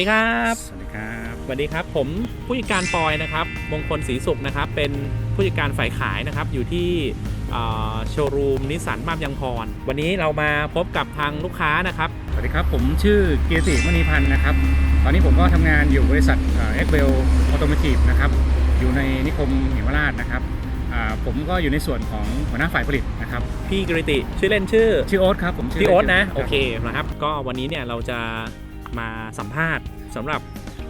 ดีครับสวัสดีครับสวัสดีครับ ผมผู้จัดการปอยนะครับ มงคลศรีสุขนะครับ เป็นผู้จัดการฝ่ายขายนะครับ อยู่ที่โชว์รูมนิสสันบ้านยังพร วันนี้เรามาพบกับทางลูกค้านะครับ สวัสดีครับ ผมชื่อเกียรติมณีพันธ์นะครับ ตอนนี้ผมก็ทำงานอยู่บริษัทเอ็กเบลออโตเมทีฟนะครับ อยู่ในนิคมเหมราชนะครับอ่าผมก็อยู่ในส่วนของหัวหน้าฝ่ายผลิตนะครับพี่กริติชื่อเล่นชื่อ ชื่อโอ๊ตครับผมชื่พี่โอ๊ตนะรับโอเคนะครับ ก็วันนี้เนี่ยเราจะ มาสัมภาษณ์สำหรับ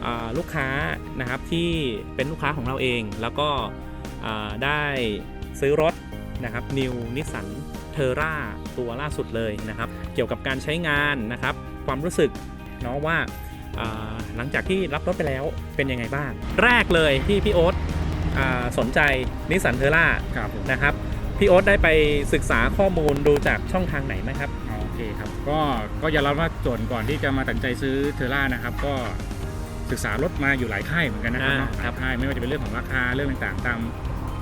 อ่าลูกค้านะครับที่เป็นลูกค้าของเราเอง แล้วก็อ่าได้ซื้อรถนะครับ New Nissan t e r r a ตัวล่าสุดเลยนะครับ เกี่ยวกับการใช้งานนะครับ ความรู้สึกเนาะว่าอ่าหลังจากที่รับรถไปแล้วเป็นยังไงบ้าง แรกเลยที่พี่โอ๊ตอ่าสนใจนิสสันเทอร่าครับผมนะครับ พี่โอ๊ตได้ไปศึกษาข้อมูลดูจากช่องทางไหนไหมครับอ๋อโอ เคครับก็ก็ยอมรับว่าโจนก่อนที่จะมาตัดสินใจซื้อเทอร่านะครับ ก็ศึกษารถมาอยู่หลายค่ายเหมือนกันนะครับอ่าเนาะหลายค่ายไม่ว่าจะเป็นเรื่องของราคาเรื่องต่างๆ ตาม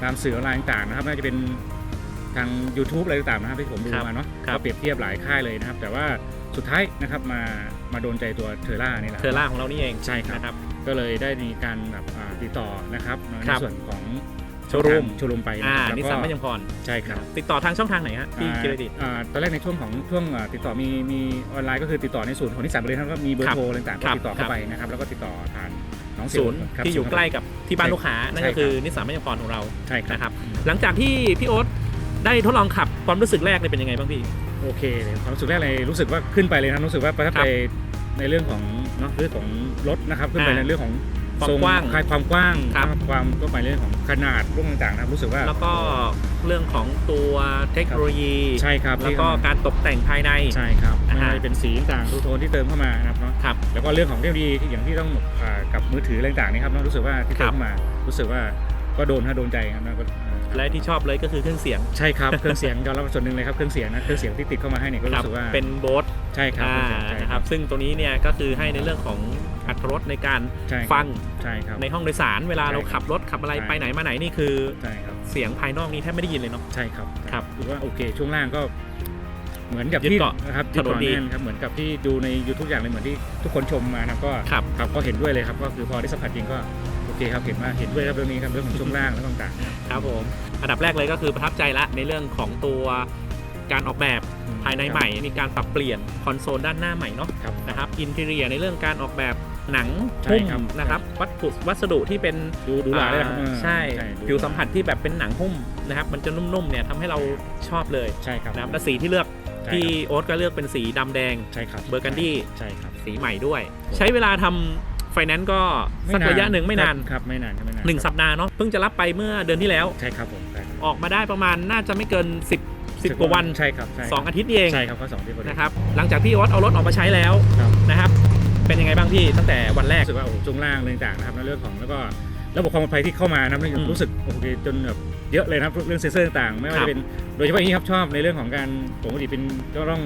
ตามสื่อออนไลน์ต่างๆนะครับไม่ว่าจะเป็นทาง YouTube อะไรต่างๆนะครับที่ผมดูครับมาเนาะครับ ก็เปรียบเทียบหลายค่ายเลยนะครับ แต่ว่าสุดท้ายนะครับมามาโดนใจตัวเทอร่านี่แหละ เทอร่าของเรานี่เองใช่ครับ นะครับ ก็เลยได้มีการแบบอ่าติดต่อนะครับในครับส่วนของ โชว์รูมโชว์รูมไปนะอ่าครับนิสแล้วสันก็ไม่ยังพรใช่ครับ ติดต่อทางช่องทางไหนฮะพี่กิรติ อ่าตอนแรกในช่วงของช่วงอ่าติดต่อมีมีออนไลน์ก็คือติดต่อในศูนย์ของนิสสันไปเลยครับก็มีเบอครัร์บโทรอะไรต่างๆครัก็บติดต่อครัเข้าบไปนะครับแล้วก็ติดต่อผ่านน้องเซลศูนย์ครับที่อยู่ศูนใกล้กับที่บ้านลูกค้า นั่นก็ใช่ครับ คือนิสสันไม่ยังพรของเรา ใช่ครับ นะครับ หลังจากที่พี่โอ๊ตได้ทดลองขับความรู้สึกแรกเลยเป็นยังไงบ้างพี่ โอเคเลยความรู้สึกแรกเลยรู้สึกว่าขึ้นไปเลยนะครับรู้สึกว่าประทับครัใจบในเรื่องของเนาะเรื่องของรถนะครับขึ้นไปอ่าในเรื่องของ ความทรงกว้างคลายความกว้างครับ ความก็ไปเรื่องของขนาดรุ่นต่างๆนะครับรู้สึกว่า แล้วก็เรื่องของตัวเทคโนโลยีใช่ครับแล้วก็การตกแต่งภายใน ใช่ครับอ่าไม่ฮะ ว่าจะเป็นสีต่างๆทูโทนที่เติมเข้ามานะครับเนาะครับ แล้วก็เรื่องของเทคโนโลยีที่อย่างที่ต้องอ่ากับมือถืออะไรต่างๆนี่ครับเนาะรู้สึกว่าที่ครัเติมบเข้ามา รู้สึกว่าก็โดนฮะโดนใจครับนะก็อ่าและที่ชอบเลยก็คือเครื่องเสียงใช่ครับเครื่องเสียงยอมรับส่วนหนึ่งเลยครับเครื่องเสียงนะเครื่องเสียงที่ติดเข้ามาให้เนี่ยก็ครับรู้สึกว่าเป็นโบส ใช่ครับอ่าใช่ นะครับซึ่งตัวนี้เนี่ยก็คือให้ในเรื่องของอัต รถรสในการใช่ครับ ฟังใช่ครับ ในห้องโดยสารเวลาใช่เราขับรถขับอะไรใช่ ไปไหนมาไหนนี่คือ ใช่ครับ เสียงภายนอกนี่แทบไม่ได้ยินเลยเนาะ ใช่ครับครับหรือว่าโอเค ช่วงล่างก็ เหมือนกับยึดที่เกาะนะครับถนนดียึดเกาะแน่ครับเหมือนกับที่ดูใน YouTube อย่างเลยเหมือนที่ทุกคนชมมานะครับก็ครับครับ ก็เห็นด้วยเลยครับ ก็คือพอได้สัมผัสจริงก็โอเคครับเห็นว่าเห็นด้วยครับเรื่องนี้ครับเรื่องของช่วงล่างและต่างๆ ครับผม อันดับแรกเลยก็คือประทับใจละในเรื่องของตัวการออกแบบภายในใหม่ มีการปรับเปลี่ยนคอนโซลด้านหน้าใหม่เนาะครับ นะครับอินเทเรียในเรื่องการออกแบบ หนังใช่หุ้มครับนะครับวัตถุวัสดุที่เป็นดูดูหลายเลยครับอ่าเออใช่ดู ผิวสัมผัสที่แบบเป็นหนังหุ้มนะครับมันจะนุ่มๆเนี่ยทำให้เราชอบเลยใช่ครับนะครับและสีที่เลือกใช่ที่ครับโอ๊ตก็เลือกเป็นสีดำแดง ใช่ครับเบอร์กันดี้ ใช่ครับสีใหม่ด้วย ใช้เวลาทำไฟแนนซ์ก็สักระยะหนึ่งไม่นานครับไม่นานครับไม่นานหนึ่งสัปดาห์เนาะเพิ่งจะรับไปเมื่อเดือนที่แล้ว ใช่ครับผมใช่ครับออกมาได้ประมาณน่าจะไม่เกิน 10 10กว่าวันใช่ครับใช่ครับ2อาทิตย์นี่เองใช่ครับก็สองที่พอดีนะครับหลังจากพี่โอ๊ตเอารถออกมาใช้แล้วครับนะครับเป็นยั งไงบ้างพี่ตั้งแต่วันแรกรู้สึกว่าโอ้โหช่วงล่างอะไรต่างๆนะครับในเรื่องของแล้วก็ระบบความปลอดภัยที่เข้ามานะครับอืมรู้สึกโอเคจนแบบเยอะเลยนะครับเรื่องเซ็นเซอร์ต่างๆ ไม่ว่าครับจะเป็นโดยเฉพาะอย่างนี้ครับชอบในเรื่องของการปกติเป็นก็ต้อง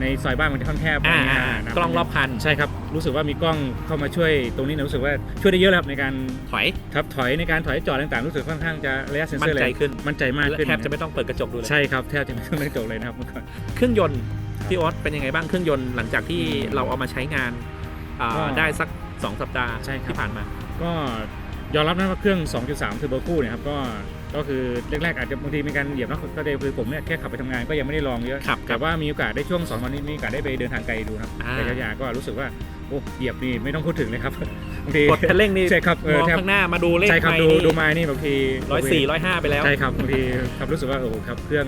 ในซอยบ้านมันจะค่อนแคบอ่าะไรเงี้ยอ่านะกล้องรอบคันใช่ครับรู้สึกว่ามีกล้องเข้ามาช่วยตรงนี้นะรู้สึกว่าช่วยได้เยอะเลยครับในการถอยครับถอยในการถอยจอดต่างๆ รู้สึกค่อนข้างจะระยะเซ็นเซมั่อร์นเลยใจขึ้นมั่นใจมากและขึ้นแทบจะไม่ต้องเปิดกระจกดูเลย ใช่ครับแทบจะไม่ต้องเล่นจบเลยนะครับเมื่อก่อน เครื่องยนต์ครับพี่โอ๊ตเป็นยังไงบ้างเครื่องยนต์หลังจากที่เราเอามาใช้งาน อ่าก็ได้สัก 2 สัปดาห์ใช่ครับ ที่ผ่านมา ก็ยอมรับนะว่าเครื่อง 2.3 เทอร์โบคู่เนี่ยครับก็ก็คือแรกๆอาจจะบางทีมีการเหยียบเนอะก็เดคือผมเนี่ยแค่ขับไปทำงานก็ยังไม่ได้ลองเยอะ ครับคแต่รับว่ามีโอกาสได้ช่วงสองวันนี้มีโอกาสได้ไปเดินทางไกลดูนะครับอ่าระยะยาวก็รู้สึกว่า โอ้เหยียบนี่ไม่ต้องพูดถึงเลยครับบางทีกดคันเร่งนี่ใช่ครับเอมอองแทบข้างหน้ามาดูเลขใช่ครับไมดูล์นี่ดูไม้นี่บางทีร้อยสี่ร้อยห้าไปแล้วใช่ครับบางทีครับรู้สึกว่าโอ้ครับเครื่อง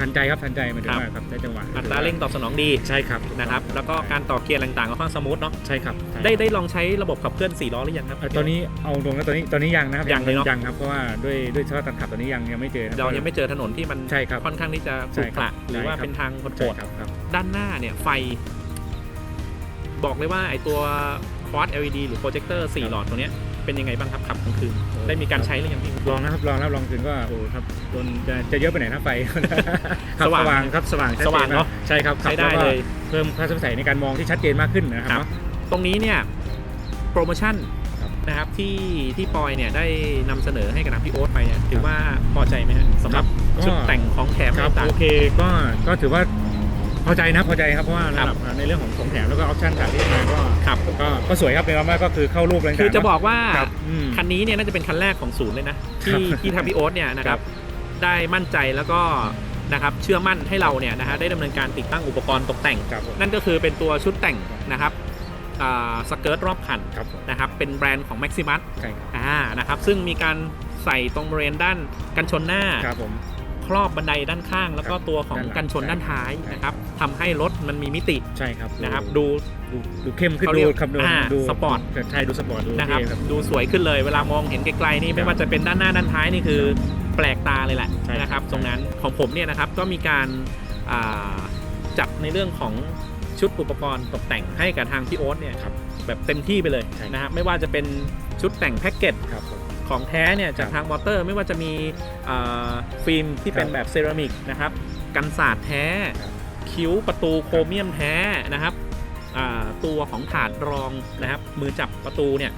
ทันใจครับทันใจมันถึงครับมากครับได้จังหวะอัตราเร่งตอบสนองดีใช่ครับนะครับแล้วก็การต่อเกียร์ต่างๆก็ค่อนข้างสมูทเนาะใช่ครับใช่ได้ได้ลองใช้ระบบขับเคลื่อน4ล้อหรือยังครับเอ่อตอนนี้เอาตรงแล้วตอนนี้ตอนนี้ยังนะครับยังเลยเนอะยังครับเพราะว่าด้วยด้วยสภาพการขับตอนนี้ยังยังไม่เจอนะเรายังไม่เจอถนนที่มันใช่ครับค่อนข้างที่จะขรุขระใช่ครับหรือว่าใช่ครับเป็นทางโหใช่ดครับครับๆด้านหน้าเนี่ยไฟ บอกเลยว่าไอตัวค u a d LED หรือโปรเจคเตอร์4หลอดตัวเนี้ยเป็นยังไงบ้างครับขับกลางคืนได้มีการใช้หรือยังพี่ ลองนะครับลองนะครับลองถึงก็โอ้ครับโดนจะจะเยอะไปไหนนะไฟครับสว่างครับสว่างชัดสว่างจมกเนอะใช่ครับใช้ได้แวก็เลย เพิ่มค่าใช้จ่ายในการมองที่ชัดเจนมากขึ้นนะคครัรับบเนาะตรงนี้เนี่ยโปรโมชั่นครับนะครับที่ที่ปอยเนี่ยได้นำเสนอให้กับทางพี่โอ๊ตไปเนี่ยถือว่าพอใจไหมฮะสำหรับก็ ชุดแต่งของแถมครับต่างโอเคก็ก็ถือว่าพ อใจนะพอใจครับเพราะว่าครับระดับในเรื่องของของแถมแล้วก็ออปชั่นต่างที่มาก็ครับก็ก็สวยครับเป็นว่าก็คือเข้ารูปอะไรต่างๆคือจะบอกว่าครับอืมคันนี้เนี่ยน่าจะเป็นคันแรกของศูนย์เลยนะครับที่ที่ทางพี่โอ๊ตเนี่ยนะคครัรับบได้มั่นใจแล้วก็นะครับเชื่อมั่นให้เราเนี่ยนะฮะได้ดำเนินการติดตั้งอุปกรณ์ตกแต่งครับผมนั่นก็คือเป็นตัวชุดแต่งนะครับอ่าสเกิร์ตรอบคันครับผมนะครับเป็นแบรนด์ของ Maximus ใช่ครับอ่านะครับซึ่งมีการใส่ตรงบริเวณด้านกันชนหน้าค รับผมครอบบันไดด้านข้าง แล้วก็ครับตัวของด้านหลังกันชนด้านท้ายใช่นะครับทำให้รถมันมีมิติใช่ครับนะครับ ดูดูดูเข้มขึ้นเขาเรีดูยกครับดูอ่าดูสปอร์ตใช่ดูสปอร์ตดูนะครับเท่ครับดูสวยขึ้นเลยเวลามองเห็นไกลๆนี่ไม่ว่าจะเป็นด้านหน้าด้านท้ายนี่คือแปลกตาเลยแหละใช่ครับนะครับตรงนั้นของผมเนี่ยนะครับก็มีการอ่าจัดในเรื่องของชุดอุปกรณ์ตกแต่งให้กับทางพี่โอ๊ตเนี่ยครับแบบเต็มที่ไปเลยใช่นะครับไม่ว่าจะเป็นชุดแต่งแพ็กเกจครับผม ของแท้เนี่ยจากครับทางมอเตอร์ไม่ว่าจะมีอ่าฟิล์มที่เป็นครับแบบเซรามิกนะครับกันสาดแท้ครับคิ้วประตูโครเมียมแท้นะครับอ่าตัวของถาดรองนะครับมือจับประตูเนี่ย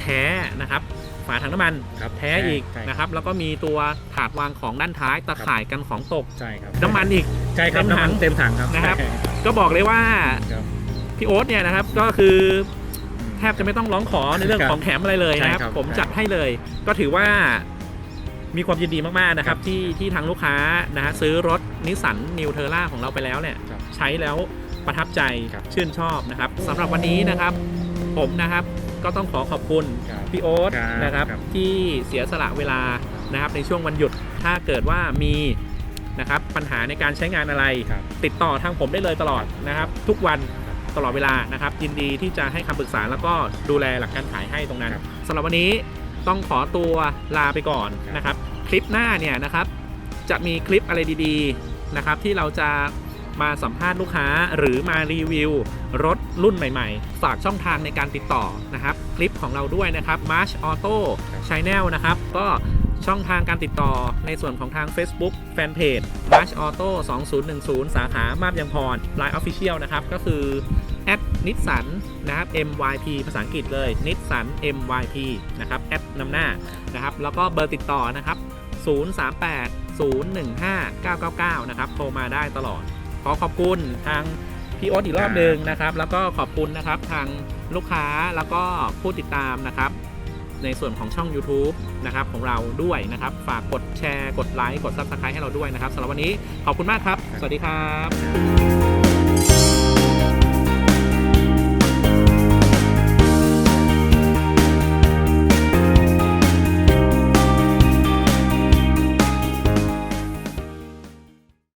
แท้นะครับฝาถังน้ำมันครับแท้อีกใช่นะครับแล้วก็มีตัวถาดวางของด้านท้ายตะข่ายกันของตกใช่ครับน้ำมันอีกใช่ครับเต็มถังน้ำมันเต็มถังครับนะครับใช่ก็บอกเลยว่าครับพี่โอ๊ตเนี่ยนะครับก็คือ แทบจะไม่ต้องร้องขอในเรื่องครับของแถมอะไรเลยนะครับใช่ครับผมใช่จัดให้เลย ก็ถือว่ามีความยินดีมากๆนะครับครับ ที่ที่ทางลูกค้านะฮะซื้อรถนิสสันนิวเทอร่าของเราไปแล้วเนี่ยครับใช้แล้วประทับใจครับชื่นชอบนะครับสำหรับวันนี้นะครับ ผมนะครับก็ต้องขอขอบคุณครับพี่โอ๊ตครับนะครับครับ ที่เสียสละเวลานะครับในช่วงวันหยุดถ้าเกิดว่ามีนะครับปัญหาในการใช้งานอะไรครับติดต่อทางผมได้เลยตลอดนะครับ ทุกวันครับ ตลอดเวลานะครับยินดีที่จะให้คำปรึกษาแล้วก็ดูแลหลักการขายให้ตรงนั้นครับสำหรับวันนี้ต้องขอตัวลาไปก่อนครับ นะครับ คลิปหน้าเนี่ยนะครับ จะมีคลิปอะไรดีๆนะครับ ที่เราจะมาสัมภาษณ์ลูกค้าหรือมารีวิว รถรุ่นใหม่ๆ ฝากช่องทางในการติดต่อนะครับ คลิปของเราด้วยนะครับ March Auto ครับ Channel นะครับ ก็ ช่องทางการติดต่อในส่วนของทาง Facebook Fanpage March Auto 2010 สาขามาบยังพร Line Official นะครับ ก็คือแอดนิสสันนะครับ MYP ภาษาอังกฤษเลยนิสสัน MYP นะครับแอดนำหน้านะครับ แล้วก็เบอร์ติดต่อนะครับ 038 015 999 นะครับ โทรมาได้ตลอด ขอขอบคุณทางพี่โอ๊ตอีกรอบหนึ่งนะครับ แล้วก็ขอบคุณนะครับทางลูกค้าแล้วก็ผู้ติดตามนะครับ ในส่วนของช่อง YouTube นะครับของเราด้วยนะครับ ฝากกดแชร์ กดไลค์ กด Subscribe ให้เราด้วยนะครับสำหรับวันนี้ขอบคุณมากครับ สวัสดีครับ